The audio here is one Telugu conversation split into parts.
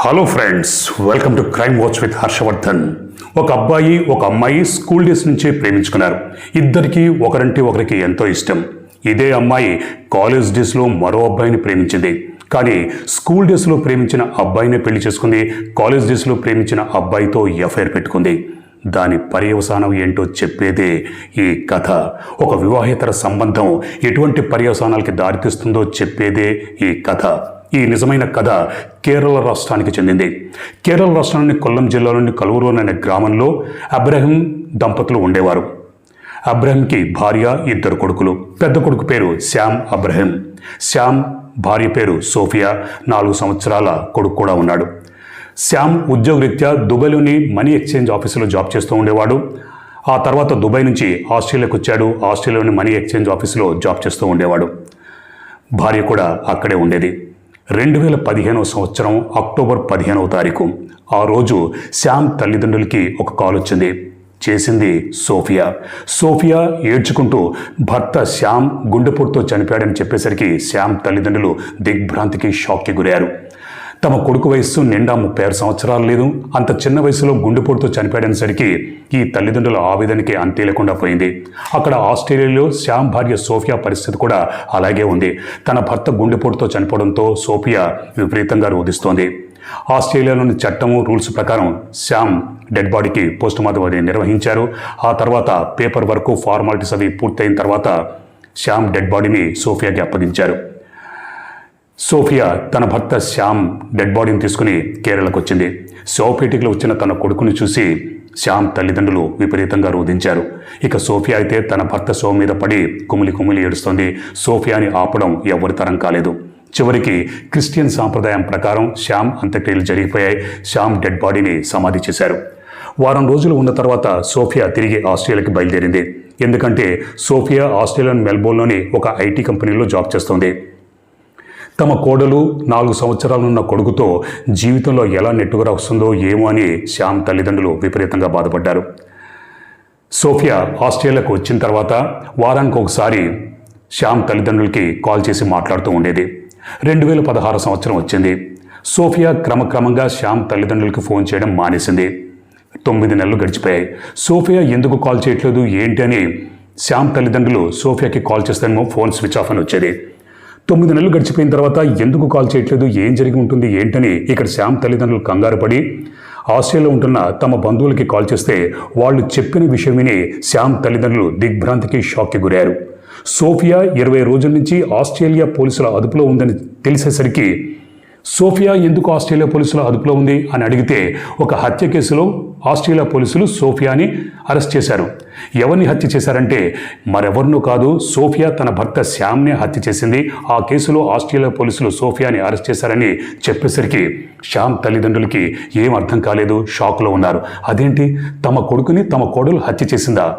Hello friends welcome to crime watch with Harshavardhan ఒక అబ్బాయి ఒక అమ్మాయి స్కూల్ డేస్ నుంచే ప్రేమించుకున్నారు. ఇద్దరికి ఒకరంటే ఒకరికి ఎంతో ఇష్టం. ఇదే అమ్మాయి కాలేజ్ డేస్లో మరో అబ్బాయిని ప్రేమించింది. కానీ స్కూల్ డేస్లో ప్రేమించిన అబ్బాయినే పెళ్ళి చేసుకుంది. కాలేజ్ డేస్లో ప్రేమించిన అబ్బాయితో ఎఫ్ఐఆర్ పెట్టుకుంది. దాని పర్యవసానం ఏంటో చెప్పేదే ఈ కథ. ఒక వివాహేతర సంబంధం ఎటువంటి పర్యవసానాలకి దారితీస్తుందో చెప్పేదే ఈ కథ. ఈ నిజమైన కథ కేరళ రాష్ట్రానికి చెందింది. కేరళ రాష్ట్రాన్ని కొల్లం జిల్లాలోని కలూరు అనే గ్రామంలో అబ్రహం దంపతులు ఉండేవారు. అబ్రహంకి భార్య ఇద్దరు కొడుకులు. పెద్ద కొడుకు పేరు శ్యామ్ అబ్రహం. శ్యామ్ భార్య పేరు సోఫియా. నాలుగు సంవత్సరాల కొడుకు కూడా ఉన్నాడు. శ్యామ్ ఉద్యోగరీత్యా దుబాయ్లోని మనీ ఎక్స్చేంజ్ ఆఫీసులో జాబ్ చేస్తూ ఉండేవాడు. ఆ తర్వాత దుబాయ్ నుంచి ఆస్ట్రేలియాకు వచ్చాడు. ఆస్ట్రేలియాలోని మనీ ఎక్స్చేంజ్ ఆఫీసులో జాబ్ చేస్తూ ఉండేవాడు. భార్య కూడా అక్కడే ఉండేది. రెండు వేల పదిహేనవ సంవత్సరం అక్టోబర్ పదిహేనవ తారీఖు. ఆ రోజు శ్యామ్ తల్లిదండ్రులకి ఒక కాల్ వచ్చింది. చేసింది సోఫియా. సోఫియా ఏడ్చుకుంటూ భర్త శ్యామ్ గుండెపోటుతో చనిపోయాడని చెప్పేసరికి శ్యామ్ తల్లిదండ్రులు దిగ్భ్రాంతికి షాక్కి గురయ్యారు. తమ కొడుకు వయస్సు నిండా ముప్పై ఆరు సంవత్సరాలు లేదు. అంత చిన్న వయసులో గుండెపోటుతో చనిపోయాడనేసరికి ఈ తల్లిదండ్రుల ఆవేదనకి అంతే లేకుండా పోయింది. అక్కడ ఆస్ట్రేలియాలో శ్యామ్ భార్య సోఫియా పరిస్థితి కూడా అలాగే ఉంది. తన భర్త గుండెపోటుతో చనిపోవడంతో సోఫియా విపరీతంగా రోధిస్తోంది. ఆస్ట్రేలియాలోని చట్టము రూల్స్ ప్రకారం శ్యామ్ డెడ్ బాడీకి పోస్ట్ మార్టం అది నిర్వహించారు. ఆ తర్వాత పేపర్ వర్క్ ఫార్మాలిటీస్ అవి పూర్తయిన తర్వాత శ్యామ్ డెడ్ బాడీని సోఫియాకి అప్పగించారు. సోఫియా తన భర్త శ్యామ్ డెడ్ బాడీని తీసుకుని కేరళకు వచ్చింది. శవపేటికలో వచ్చిన తన కొడుకుని చూసి శ్యామ్ తల్లిదండ్రులు విపరీతంగా రోధించారు. ఇక సోఫియా అయితే తన భర్త సో మీద పడి కుమిలి కుమిలి ఏడుస్తోంది. సోఫియాని ఆపడం ఎవరి తరం కాలేదు. చివరికి క్రిస్టియన్ సాంప్రదాయం ప్రకారం శ్యామ్ అంత్యక్రియలు జరిగిపోయాయి. శ్యామ్ డెడ్ బాడీని సమాధి చేశారు. వారం రోజులు ఉన్న తర్వాత సోఫియా తిరిగి ఆస్ట్రేలియాకి బయలుదేరింది. ఎందుకంటే సోఫియా ఆస్ట్రేలియన్ మెల్బోర్న్లోని ఒక ఐటీ కంపెనీలో జాబ్ చేస్తోంది. తమ కోడలు నాలుగు సంవత్సరాలున్న కొడుకుతో జీవితంలో ఎలా నెట్టుకురా వస్తుందో ఏమో అని శ్యామ్ తల్లిదండ్రులు విపరీతంగా బాధపడ్డారు. సోఫియా ఆస్ట్రేలియాకు వచ్చిన తర్వాత వారానికి ఒకసారి శ్యామ్ తల్లిదండ్రులకి కాల్ చేసి మాట్లాడుతూ ఉండేది. రెండు వేల పదహారు సంవత్సరం వచ్చింది. సోఫియా క్రమక్రమంగా శ్యామ్ తల్లిదండ్రులకి ఫోన్ చేయడం మానేసింది. తొమ్మిది నెలలు గడిచిపోయాయి. సోఫియా ఎందుకు కాల్ చేయట్లేదు ఏంటి అని శ్యామ్ తల్లిదండ్రులు సోఫియాకి కాల్ చేస్తేనేమో ఫోన్ స్విచ్ ఆఫ్ అని వచ్చేది. తొమ్మిది నెలలు గడిచిపోయిన తర్వాత ఎందుకు కాల్ చేయట్లేదు? ఏం జరిగి ఉంటుంది? ఏంటని ఇక్కడ శ్యామ్ తల్లిదండ్రులు కంగారు పడి ఆస్ట్రేలియాలో ఉంటున్న తమ బంధువులకి కాల్ చేస్తే వాళ్ళు చెప్పిన విషయం విని శ్యామ్ తల్లిదండ్రులు దిగ్భ్రాంతికి షాక్కి గురయ్యారు. సోఫియా ఇరవై రోజుల నుంచి ఆస్ట్రేలియా పోలీసుల అదుపులో ఉందని తెలిసేసరికి సోఫియా ఎందుకు ఆస్ట్రేలియా పోలీసుల అదుపులో ఉంది అని అడిగితే ఒక హత్య కేసులో ఆస్ట్రేలియా పోలీసులు సోఫియాని అరెస్ట్ చేశారు. ఎవరిని హత్య చేశారంటే మరెవరినో కాదు సోఫియా తన భర్త శ్యామ్నే హత్య చేసింది. ఆ కేసులో ఆస్ట్రేలియా పోలీసులు సోఫియాని అరెస్ట్ చేశారని చెప్పేసరికి శ్యామ్ తల్లిదండ్రులకి ఏం అర్థం కాలేదు షాక్లో ఉన్నారు. అదేంటి? తమ కొడుకుని తమ కోడలు హత్య చేసిందా?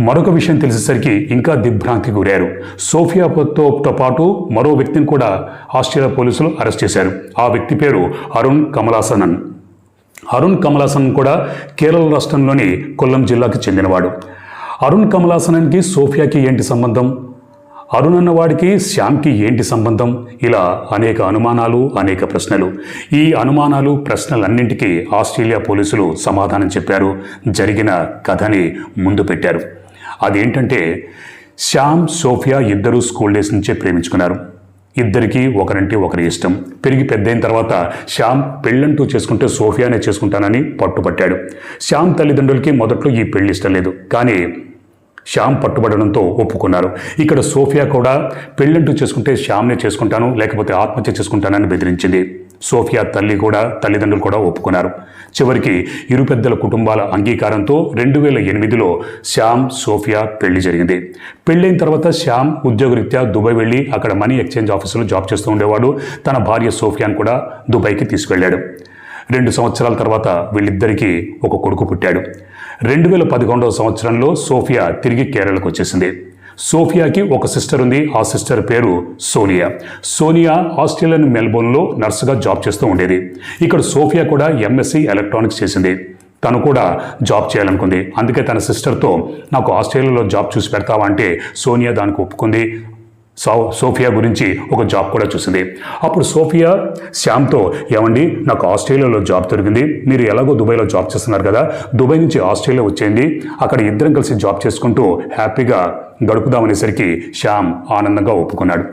మరొక విషయం తెలిసేసరికి ఇంకా దిగ్భ్రాంతికి గురారు సోఫియాతో పాటు మరో వ్యక్తిని కూడా ఆస్ట్రేలియా పోలీసులు అరెస్ట్ చేశారు. ఆ వ్యక్తి పేరు అరుణ్ కమలాసనన్. అరుణ్ కమలాసన్ కూడా కేరళ రాష్ట్రంలోని కొల్లం జిల్లాకు చెందినవాడు. అరుణ్ కమలాసనన్కి సోఫియాకి ఏంటి సంబంధం? అరుణ్ అన్నవాడికి శ్యామ్కి ఏంటి సంబంధం? ఇలా అనేక అనుమానాలు అనేక ప్రశ్నలు. ఈ అనుమానాలు ప్రశ్నలన్నింటికీ ఆస్ట్రేలియా పోలీసులు సమాధానం చెప్పారు. జరిగిన కథని ముందు పెట్టారు. అదేంటంటే శ్యామ్ సోఫియా ఇద్దరూ స్కూల్ డేస్ నుంచే ప్రేమించుకున్నారు. ఇద్దరికీ ఒకరంటే ఒకరి ఇష్టం. పెరిగి పెద్దయిన తర్వాత శ్యామ్ పెళ్ళంటూ చేసుకుంటే సోఫియానే చేసుకుంటానని పట్టుపట్టాడు శ్యామ్ తల్లిదండ్రులకి మొదట్లో ఈ పెళ్ళి ఇష్టం లేదు. కానీ శ్యామ్ పట్టుబడడంతో ఒప్పుకున్నారు. ఇక్కడ సోఫియా కూడా పెళ్ళంటూ చేసుకుంటే శ్యామ్నే చేసుకుంటాను లేకపోతే ఆత్మహత్య చేసుకుంటానని బెదిరించింది. సోఫియా తల్లి కూడా తల్లిదండ్రులు కూడా ఒప్పుకున్నారు. చివరికి ఇరు పెద్దల కుటుంబాల అంగీకారంతో రెండు వేల ఎనిమిదిలో శ్యామ్ సోఫియా పెళ్ళి జరిగింది. పెళ్ళైన తర్వాత శ్యామ్ ఉద్యోగరీత్యా దుబాయ్ వెళ్ళి అక్కడ మనీ ఎక్స్చేంజ్ ఆఫీసులో జాబ్ చేస్తూ ఉండేవాడు. తన భార్య సోఫియాను కూడా దుబాయ్కి తీసుకెళ్ళాడు. రెండు సంవత్సరాల తర్వాత వీళ్ళిద్దరికీ ఒక కొడుకు పుట్టాడు. రెండు వేల పదకొండవ సంవత్సరంలో సోఫియా తిరిగి కేరళకు వచ్చేసింది. సోఫియాకి ఒక సిస్టర్ ఉంది ఆ సిస్టర్ పేరు సోనియా. సోనియా ఆస్ట్రేలియన్ మెల్బోర్న్లో నర్సుగా జాబ్ చేస్తూ ఉండేది. ఇక్కడ సోఫియా కూడా ఎంఎస్సి ఎలక్ట్రానిక్స్ చేసింది. తను కూడా జాబ్ చేయాలనుకుంది. అందుకే తన సిస్టర్తో నాకు ఆస్ట్రేలియాలో జాబ్ చూసి పెడతావా? అంటే సోనియా దానికి ఒప్పుకుంది. సో సోఫియా గురించి ఒక జాబ్ కూడా చూసింది. అప్పుడు సోఫియా శ్యామ్తో ఏమండి నాకు ఆస్ట్రేలియాలో జాబ్ దొరికింది. మీరు ఎలాగో దుబాయ్లో జాబ్ చేస్తున్నారు కదా. దుబాయ్ నుంచి ఆస్ట్రేలియా వచ్చేయండి. అక్కడ ఇద్దరం కలిసి జాబ్ చేసుకుంటూ హ్యాపీగా గడుపుదామనేసరికి శ్యామ్ ఆనందంగా ఒప్పుకున్నాడు.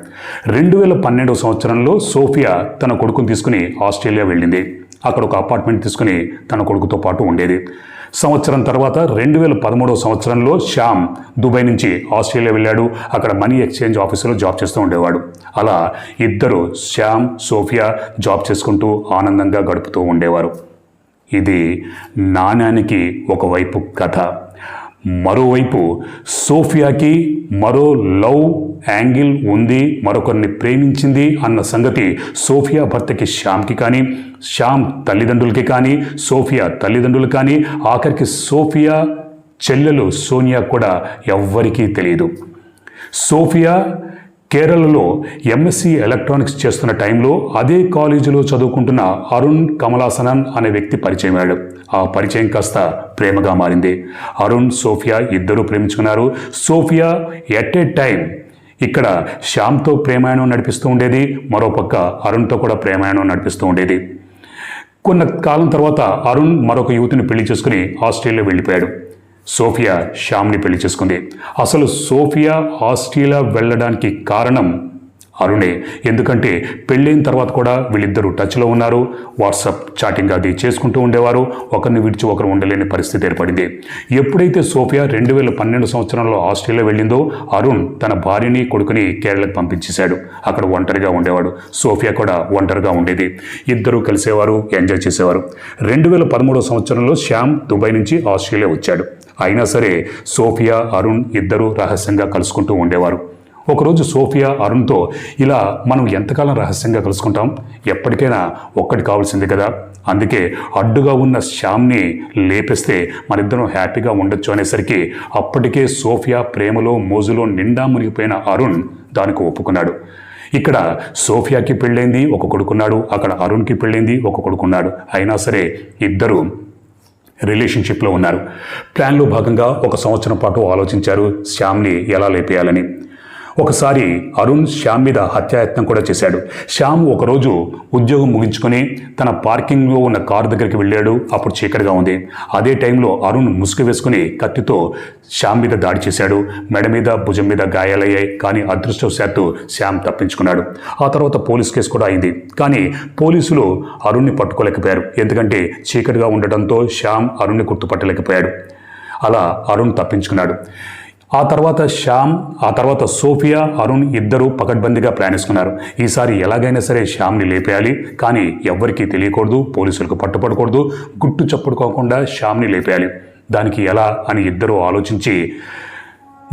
రెండు వేల పన్నెండవ సంవత్సరంలో సోఫియా తన కొడుకుని తీసుకుని ఆస్ట్రేలియా వెళ్ళింది. అక్కడ ఒక అపార్ట్మెంట్ తీసుకుని తన కొడుకుతో పాటు ఉండేది. సంవత్సరం తర్వాత రెండు వేల పదమూడవ సంవత్సరంలో శ్యామ్ దుబాయ్ నుంచి ఆస్ట్రేలియా వెళ్ళాడు. అక్కడ మనీ ఎక్స్చేంజ్ ఆఫీసులో జాబ్ చేస్తూ ఉండేవాడు. అలా ఇద్దరు శ్యామ్ సోఫియా జాబ్ చేసుకుంటూ ఆనందంగా గడుపుతూ ఉండేవారు. ఇది నాణ్యానికి ఒకవైపు కథ. మరోవైపు సోఫియాకి మరో లవ్ యాంగిల్ ఉంది మరొకరిని ప్రేమించింది అన్న సంగతి సోఫియా భర్తకి శ్యామ్కి కానీ శ్యామ్ తల్లిదండ్రులకి కానీ సోఫియా తల్లిదండ్రులు కానీ ఆఖరికి సోఫియా చెల్లెలు సోనియా కూడా ఎవ్వరికీ తెలియదు. సోఫియా కేరళలో ఎంఎస్సీ ఎలక్ట్రానిక్స్ చేస్తున్న టైంలో అదే కాలేజీలో చదువుకుంటున్న అరుణ్ కమలాసనన్ అనే వ్యక్తి పరిచయమయ్యాడు. ఆ పరిచయం కాస్త ప్రేమగా మారింది. అరుణ్ సోఫియా ఇద్దరూ ప్రేమించుకున్నారు. సోఫియా ఎట్ ఏ టైం ఇక్కడ శ్యామ్తో ప్రేమాయణం నడిపిస్తూ ఉండేది మరోపక్క అరుణ్తో కూడా ప్రేమాయణం నడిపిస్తూ ఉండేది. కొన్న కాలం తర్వాత అరుణ్ మరొక యువతిని పెళ్ళి చేసుకుని ఆస్ట్రేలియా వెళ్ళిపోయాడు. సోఫియా శ్యామ్ని పెళ్ళి చేసుకుంది. అసలు సోఫియా ఆస్ట్రేలియా వెళ్ళడానికి కారణం అరుణే. ఎందుకంటే పెళ్ళైన తర్వాత కూడా వీళ్ళిద్దరూ టచ్లో ఉన్నారు. వాట్సాప్ చాటింగ్ అది చేసుకుంటూ ఉండేవారు. ఒకరిని విడిచి ఒకరు ఉండలేని పరిస్థితి ఏర్పడింది. ఎప్పుడైతే సోఫియా రెండు వేల పన్నెండు సంవత్సరంలో ఆస్ట్రేలియా వెళ్ళిందో అరుణ్ తన భార్యని కొడుకుని కేరళకు పంపించేశాడు. అక్కడ ఒంటరిగా ఉండేవాడు. సోఫియా కూడా ఒంటరిగా ఉండేది. ఇద్దరూ కలిసేవారు ఎంజాయ్ చేసేవారు. రెండు వేల పదమూడో సంవత్సరంలో శ్యామ్ దుబాయ్ నుంచి ఆస్ట్రేలియా వచ్చాడు. అయినా సరే సోఫియా అరుణ్ ఇద్దరూ రహస్యంగా కలుసుకుంటూ ఉండేవారు. ఒకరోజు సోఫియా అరుణ్తో ఇలా మనం ఎంతకాలం రహస్యంగా కలుసుకుంటాం? ఎప్పటికైనా ఒక్కటి కావాల్సింది కదా. అందుకే అడ్డుగా ఉన్న శ్యామ్ని లేపేస్తే మనిద్దరం హ్యాపీగా ఉండొచ్చు అనేసరికి అప్పటికే సోఫియా ప్రేమలో మోజులో నిండా మునిగిపోయిన అరుణ్ దానికి ఒప్పుకున్నాడు. ఇక్కడ సోఫియాకి పెళ్ళైంది ఒక కొడుకున్నాడు అక్కడ అరుణ్కి పెళ్ళైంది ఒక కొడుకున్నాడు. అయినా సరే ఇద్దరు రిలేషన్షిప్లో ఉన్నారు. ప్లాన్లో భాగంగా ఒక సంవత్సరం పాటు ఆలోచించారు. శ్యామ్ని ఎలా లేపేయాలని. ఒకసారి అరుణ్ శ్యామ్ మీద హత్యాయత్నం కూడా చేశాడు. శ్యామ్ ఒకరోజు ఉద్యోగం ముగించుకొని తన పార్కింగ్లో ఉన్న కారు దగ్గరికి వెళ్ళాడు. అప్పుడు చీకటిగా ఉంది. అదే టైంలో అరుణ్ ముసుగు వేసుకుని కత్తితో శ్యామ్ మీద దాడి చేశాడు. మెడ మీద భుజం మీద గాయాలయ్యాయి. కానీ అదృష్టవశాత్తు శ్యామ్ తప్పించుకున్నాడు. ఆ తర్వాత పోలీస్ కేసు కూడా అయింది. కానీ పోలీసులు అరుణ్ని పట్టుకోలేకపోయారు. ఎందుకంటే చీకటిగా ఉండటంతో శ్యామ్ అరుణ్ని గుర్తుపట్టలేకపోయాడు. అలా అరుణ్ తప్పించుకున్నాడు. ఆ తర్వాత శ్యామ్ ఆ తర్వాత సోఫియా అరుణ్ ఇద్దరూ పకడ్బందీగా ప్రయాణిస్తున్నారు. ఈసారి ఎలాగైనా సరే శ్యామ్ని లేపేయాలి. కానీ ఎవ్వరికీ తెలియకూడదు పోలీసులకు పట్టుపడకూడదు గుట్టు చప్పుడుకోకుండా శ్యామ్ని లేపేయాలి. దానికి ఎలా అని ఇద్దరూ ఆలోచించి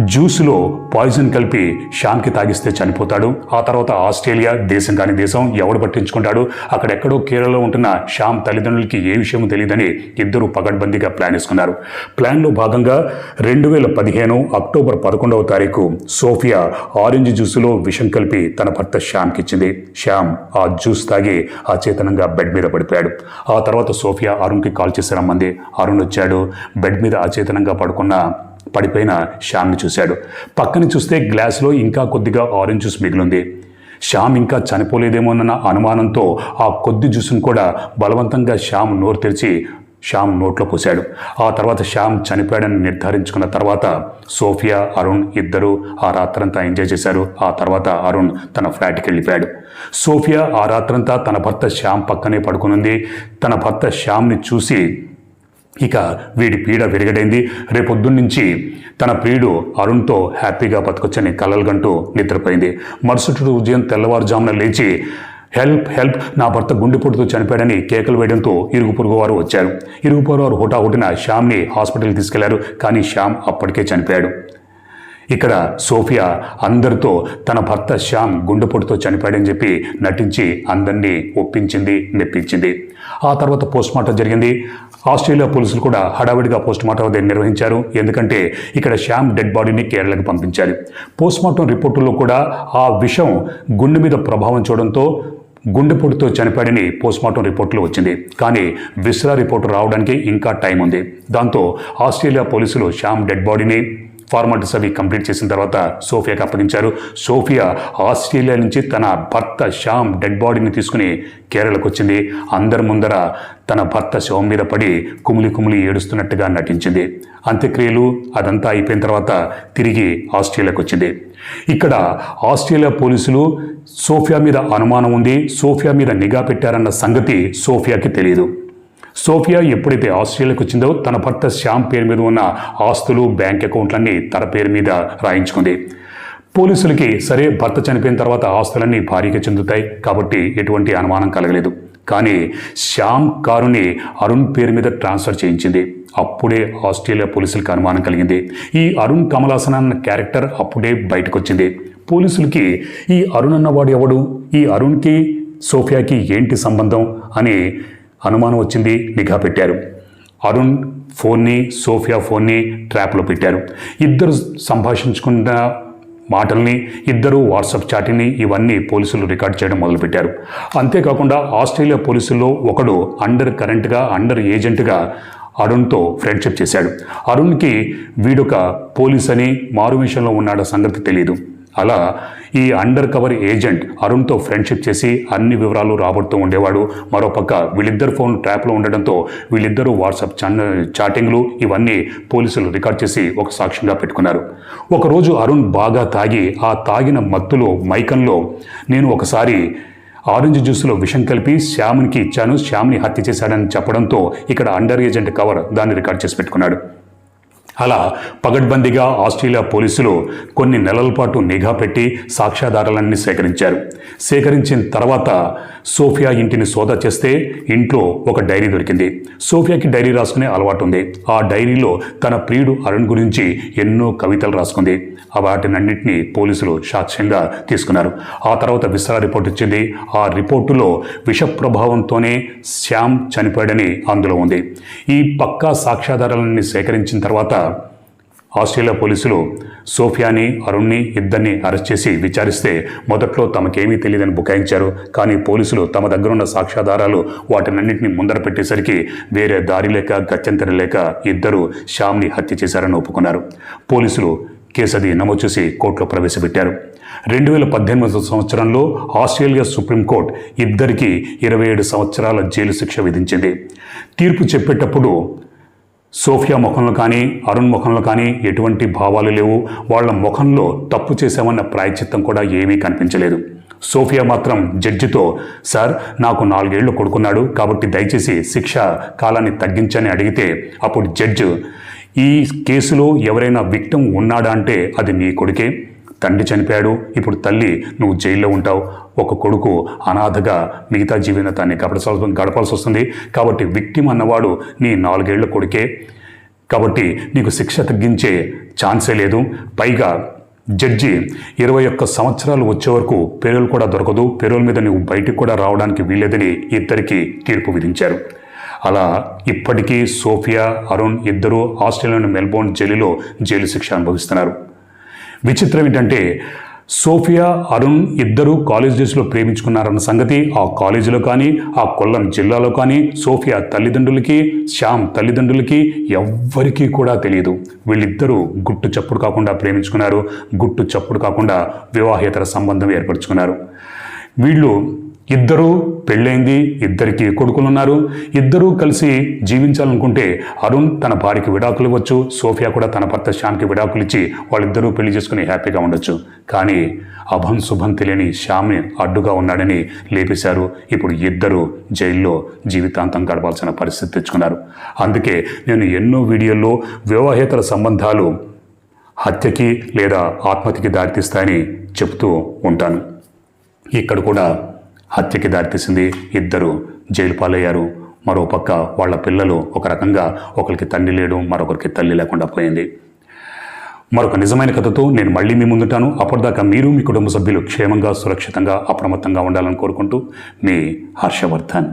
జ్యూస్లో పాయిజన్ కలిపి శ్యామ్కి తాగిస్తే చనిపోతాడు. ఆ తర్వాత ఆస్ట్రేలియా దేశం కాని దేశం ఎవడు పట్టించుకుంటాడు? అక్కడెక్కడో కేరళలో ఉంటున్న శ్యామ్ తల్లిదండ్రులకి ఏ విషయం తెలియదని ఇద్దరు పగడ్బందీగా ప్లాన్ వేసుకున్నారు. ప్లాన్లో భాగంగా రెండు వేల పదిహేను అక్టోబర్ పదకొండవ తారీఖు సోఫియా ఆరెంజ్ జ్యూస్లో విషం కలిపి తన భర్త శ్యామ్కి ఇచ్చింది శ్యామ్ ఆ జ్యూస్ తాగి అచేతనంగా బెడ్ మీద పడిపోయాడు. ఆ తర్వాత సోఫియా అరుణ్కి కాల్ చేసి రమ్మంది. అరుణ్ వచ్చాడు. బెడ్ మీద అచేతనంగా పడుకున్న పడిపోయిన శ్యామ్ని చూశాడు. పక్కన చూస్తే గ్లాసులో ఇంకా కొద్దిగా ఆరెంజ్ జ్యూస్ మిగిలింది. శ్యామ్ ఇంకా చనిపోలేదేమోనన్న అనుమానంతో ఆ కొద్ది జ్యూస్ను కూడా బలవంతంగా శ్యామ్ నోరు తెరిచి శ్యామ్ నోట్లో పోశాడు. ఆ తర్వాత శ్యామ్ చనిపోయాడని నిర్ధారించుకున్న తర్వాత సోఫియా అరుణ్ ఇద్దరు ఆ రాత్రంతా ఎంజాయ్ చేశారు. ఆ తర్వాత అరుణ్ తన ఫ్లాట్కి వెళ్ళిపోయాడు. సోఫియా ఆ రాత్రంతా తన భర్త శ్యామ్ పక్కనే పడుకునుంది. తన భర్త శ్యామ్ని చూసి ఇక వీడి పీడ విరగడైంది. రేపొద్దున్నుంచి తన ప్రియుడు అరుణ్తో హ్యాపీగా బతకొచ్చని కలలుగంటూ నిద్రపోయింది. మరుసటి ఉదయం తెల్లవారుజామున లేచి హెల్ప్ హెల్ప్ నా భర్త గుండెపోటుతో చనిపోయాడని కేకలు వేయడంతో ఇరుగు పొరుగు వారు వచ్చారు. ఇరుగు పొరుగు వారు హుటాహుటిన శ్యామ్ని హాస్పిటల్కి తీసుకెళ్ళారు కానీ శ్యామ్ అప్పటికే చనిపోయాడు. ఇక్కడ సోఫియా అందరితో తన భర్త శ్యామ్ గుండెపోటుతో చనిపోయాడని చెప్పి నటించి అందరినీ ఒప్పించింది మెప్పించింది. ఆ తర్వాత పోస్ట్మార్టం జరిగింది. ఆస్ట్రేలియా పోలీసులు కూడా హడావిడిగా పోస్ట్మార్టం అదే నిర్వహించారు. ఎందుకంటే ఇక్కడ శ్యామ్ డెడ్ బాడీని కేరళకు పంపించాలి పోస్టుమార్టం రిపోర్టుల్లో కూడా ఆ విషం గుండె మీద ప్రభావం చూడడంతో గుండెపోటుతో చనిపోయాడని పోస్ట్మార్టం రిపోర్టులో వచ్చింది. కానీ విస్రా రిపోర్టు రావడానికి ఇంకా టైం ఉంది. దాంతో ఆస్ట్రేలియా పోలీసులు శ్యామ్ డెడ్ బాడీని ఫార్మాలిటీస్ అవి కంప్లీట్ చేసిన తర్వాత సోఫియాకి అప్పగించారు. సోఫియా ఆస్ట్రేలియా నుంచి తన భర్త శ్యామ్ డెడ్ బాడీని తీసుకుని కేరళకు వచ్చింది. అందరి ముందర తన భర్త శవం మీద పడి కుమిలి కుమిలి ఏడుస్తున్నట్టుగా నటించింది. అంత్యక్రియలు అదంతా అయిపోయిన తర్వాత తిరిగి ఆస్ట్రేలియాకు వచ్చింది. ఇక్కడ ఆస్ట్రేలియా పోలీసులు సోఫియా మీద అనుమానం ఉంది. సోఫియా మీద నిఘా పెట్టారన్న సంగతి సోఫియాకి తెలియదు. సోఫియా ఎప్పుడైతే ఆస్ట్రేలియాకి వచ్చిందో తన భర్త శ్యామ్ పేరు మీద ఉన్న ఆస్తులు బ్యాంక్ అకౌంట్లన్నీ తన పేరు మీద రాయించుకుంది. పోలీసులకి సరే భర్త చనిపోయిన తర్వాత ఆస్తులన్నీ భారీగా చెందుతాయి కాబట్టి ఎటువంటి అనుమానం కలగలేదు. కానీ శ్యామ్ కారుని అరుణ్ పేరు మీద ట్రాన్స్ఫర్ చేయించింది. అప్పుడే ఆస్ట్రేలియా పోలీసులకు అనుమానం కలిగింది. ఈ అరుణ్ కమలాసన్ అన్న క్యారెక్టర్ అప్పుడే బయటకు వచ్చింది పోలీసులకి ఈ అరుణ్ అన్నవాడు ఎవడు? ఈ అరుణ్కి సోఫియాకి ఏంటి సంబంధం? అని అనుమానం వచ్చింది నిఘా పెట్టారు. అరుణ్ ఫోన్ని సోఫియా ఫోన్ని ట్రాప్లో పెట్టారు. ఇద్దరు సంభాషించుకున్న మాటల్ని ఇద్దరు వాట్సాప్ చాటిని ఇవన్నీ పోలీసులు రికార్డ్ చేయడం మొదలుపెట్టారు. అంతేకాకుండా ఆస్ట్రేలియా పోలీసుల్లో ఒకడు అండర్ కరెంట్గా అండర్ ఏజెంట్గా అరుణ్తో ఫ్రెండ్షిప్ చేశాడు. అరుణ్కి వీడొక పోలీస్ అని మారువేషంలో ఉన్నాడ సంగతి తెలియదు అలా ఈ అండర్ కవర్ ఏజెంట్ అరుణ్తో ఫ్రెండ్షిప్ చేసి అన్ని వివరాలు రాబడుతూ ఉండేవాడు. మరోపక్క వీళ్ళిద్దరు ఫోన్ ట్రాప్లో ఉండడంతో వీళ్ళిద్దరూ వాట్సాప్ చాటింగ్లు ఇవన్నీ పోలీసులు రికార్డ్ చేసి ఒక సాక్ష్యంగా పెట్టుకున్నారు. ఒకరోజు అరుణ్ బాగా తాగి ఆ తాగిన మత్తులో మైకంలో నేను ఒకసారి ఆరెంజ్ జ్యూస్లో విషం కలిపి శ్యామ్కి ఇచ్చాను. శ్యామ్ని హత్య చేశాడని చెప్పడంతో ఇక్కడ అండర్ ఏజెంట్ కవర్ దాన్ని రికార్డ్ చేసి పెట్టుకున్నాడు. అలా పగడ్బందీగా ఆస్ట్రేలియా పోలీసులు కొన్ని నెలల పాటు నిఘా పెట్టి సాక్ష్యాధారాలన్నీ సేకరించారు. సేకరించిన తర్వాత సోఫియా ఇంటిని సోదా చేస్తే ఇంట్లో ఒక డైరీ దొరికింది. సోఫియాకి డైరీ రాసుకునే అలవాటు ఉంది. ఆ డైరీలో తన ప్రియుడు అరుణ్ గురించి ఎన్నో కవితలు రాసుకుంది. ఆ వాటినన్నింటినీ పోలీసులు సాక్ష్యంగా తీసుకున్నారు. ఆ తర్వాత విసరా రిపోర్ట్ ఇచ్చింది. ఆ రిపోర్టులో విష ప్రభావంతోనే శ్యామ్ చనిపోయాడని అందులో ఉంది. ఈ పక్కా సాక్ష్యాధారాలన్నీ సేకరించిన తర్వాత ఆస్ట్రేలియా పోలీసులు సోఫియాని అరుణ్ని ఇద్దరిని అరెస్ట్ చేసి విచారిస్తే మొదట్లో తమకేమీ తెలియదని బుకాయించారు. కానీ పోలీసులు తమ దగ్గర ఉన్న సాక్ష్యాధారాలు వాటినన్నింటినీ ముందర పెట్టేసరికి వేరే దారి లేక గత్యంతరం లేక ఇద్దరు శ్యామ్ని హత్య చేశారని ఒప్పుకున్నారు. పోలీసులు కేసు అది నమోదు చేసి కోర్టులో ప్రవేశపెట్టారు. రెండు వేల పద్దెనిమిది సంవత్సరంలో ఆస్ట్రేలియా సుప్రీంకోర్టు ఇద్దరికి ఇరవై ఏడు సంవత్సరాల జైలు శిక్ష విధించింది. తీర్పు చెప్పేటప్పుడు సోఫియా ముఖంలో కానీ అరుణ్ ముఖంలో కానీ ఎటువంటి భావాలు లేవు. వాళ్ళ ముఖంలో తప్పు చేశామన్న ప్రాయచిత్తం కూడా ఏమీ కనిపించలేదు. సోఫియా మాత్రం జడ్జితో సార్ నాకు నాలుగేళ్ళు కొడుకున్నాడు కాబట్టి దయచేసి శిక్ష కాలాన్ని తగ్గించని అడిగితే అప్పుడు జడ్జ్ ఈ కేసులో ఎవరైనా విక్టం ఉన్నాడా అంటే అది నీ కొడుకే. తండ్రి చనిపోయాడు. ఇప్పుడు తల్లి నువ్వు జైల్లో ఉంటావు. ఒక కొడుకు అనాథగా మిగతా జీవితాన్ని గడపడాల్సి గడపాల్సి వస్తుంది. కాబట్టి విక్టిమ్ అన్నవాడు నీ నాలుగేళ్ళ కొడుకే. కాబట్టి నీకు శిక్ష తగ్గించే ఛాన్సే లేదు. పైగా జడ్జి ఇరవై ఒక్క సంవత్సరాలు వచ్చే వరకు పేరోల్ కూడా దొరకదు. పేరోల్ మీద నువ్వు బయటికి కూడా రావడానికి వీలేదని ఇద్దరికి తీర్పు విధించారు. అలా ఇప్పటికీ సోఫియా అరుణ్ ఇద్దరూ ఆస్ట్రేలియాలోని మెల్బోర్న్ జైలులో జైలు శిక్ష అనుభవిస్తున్నారు. విచిత్రం ఏంటంటే సోఫియా అరుణ్ ఇద్దరూ కాలేజ్ డేస్లో ప్రేమించుకున్నారన్న సంగతి ఆ కాలేజీలో కానీ ఆ కొల్లం జిల్లాలో కానీ సోఫియా తల్లిదండ్రులకి శ్యామ్ తల్లిదండ్రులకి ఎవ్వరికీ కూడా తెలియదు. వీళ్ళిద్దరూ గుట్టు చప్పుడు కాకుండా ప్రేమించుకున్నారు. గుట్టు చప్పుడు కాకుండా వివాహేతర సంబంధం ఏర్పరచుకున్నారు. వీళ్ళు ఇద్దరూ పెళ్ళైంది ఇద్దరికి కొడుకులు ఉన్నారు ఇద్దరూ కలిసి జీవించాలనుకుంటే అరుణ్ తన భార్యకి విడాకులు ఇవ్వచ్చు సోఫియా కూడా తన భర్త శ్యామ్కి విడాకులు ఇచ్చి వాళ్ళిద్దరూ పెళ్ళి చేసుకుని హ్యాపీగా ఉండొచ్చు. కానీ అభం శుభం తెలియని శ్యామ్ని అడ్డుగా ఉన్నాడని లేపేశారు. ఇప్పుడు ఇద్దరు జైల్లో జీవితాంతం గడపాల్సిన పరిస్థితి తెచ్చుకున్నారు. అందుకే నేను ఎన్నో వీడియోల్లో వివాహేతర సంబంధాలు హత్యకి లేదా ఆత్మహత్యకి దారితీస్తాయని చెప్తూ ఉంటాను. ఇక్కడ కూడా హత్యకి దారితీసింది ఇద్దరు. జైలు పాలయ్యారు. మరోపక్క వాళ్ళ పిల్లలు ఒక రకంగా ఒకరికి తండ్రి లేడు మరొకరికి తల్లి లేకుండా పోయింది. మరొక నిజమైన కథతో నేను మళ్ళీ మీ ముందుంటాను. అప్పటిదాకా మీరు మీ కుటుంబ సభ్యులు క్షేమంగా సురక్షితంగా అప్రమత్తంగా ఉండాలని కోరుకుంటూ మీ హర్షవర్ధన్.